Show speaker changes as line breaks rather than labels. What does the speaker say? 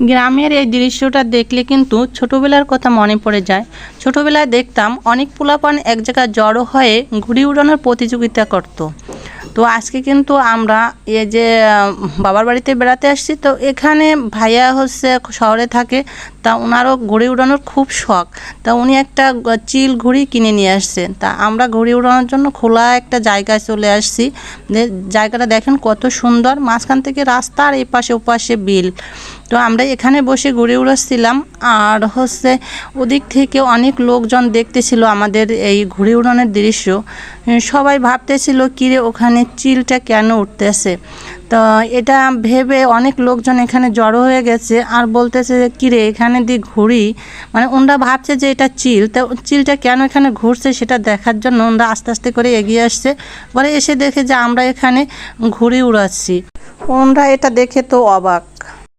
গ্রামের এই দৃশ্যটা দেখলে কিন্তু ছোটবেলার কথা মনে পড়ে যায়। ছোটবেলায় দেখতাম অনেক পোলাপান এক জায়গায় জড়ো হয়ে ঘুড়ি উড়ানোর প্রতিযোগিতা করত। তো আজকে কিন্তু আমরা এই যে বাবার বাড়িতে বেড়াতে আসছি। তো এখানে ভাইয়া হচ্ছে শহরে থাকে, তা ওনারও ঘুড়ি উড়ানোর খুব শখ। তা উনি একটা চিল ঘুড়ি কিনে নিয়ে আসছে। তা আমরা ঘুড়ি উড়ানোর জন্য খোলা একটা জায়গায় চলে আসছি। জায়গাটা দেখেন কত সুন্দর। মাঝখান থেকে রাস্তা আর এপাশে ওপাশে বিল। তো আমরা এখানে বসে ঘুরে উড়াচ্ছিলাম। আর হচ্ছে ওদিক থেকে অনেক লোকজন দেখতেছিল আমাদের এই ঘুড়ি উড়ানোর দৃশ্য। সবাই ভাবতেছিল, কিরে, ওখানে চিলটা কেন উঠতেছে? তো এটা ভেবে অনেক লোকজন এখানে জড়ো হয়ে গেছে আর বলতেছে যে, কিরে, এখানে দিয়ে ঘুরি? মানে ওনরা ভাবছে যে এটা চিল। তো চিলটা কেন এখানে ঘুরছে সেটা দেখার জন্য ওনরা আস্তে আস্তে করে এগিয়ে আসছে। পরে এসে দেখে যে আমরা এখানে ঘুড়ি উড়াচ্ছি। ওনরা এটা দেখে তো অবাক।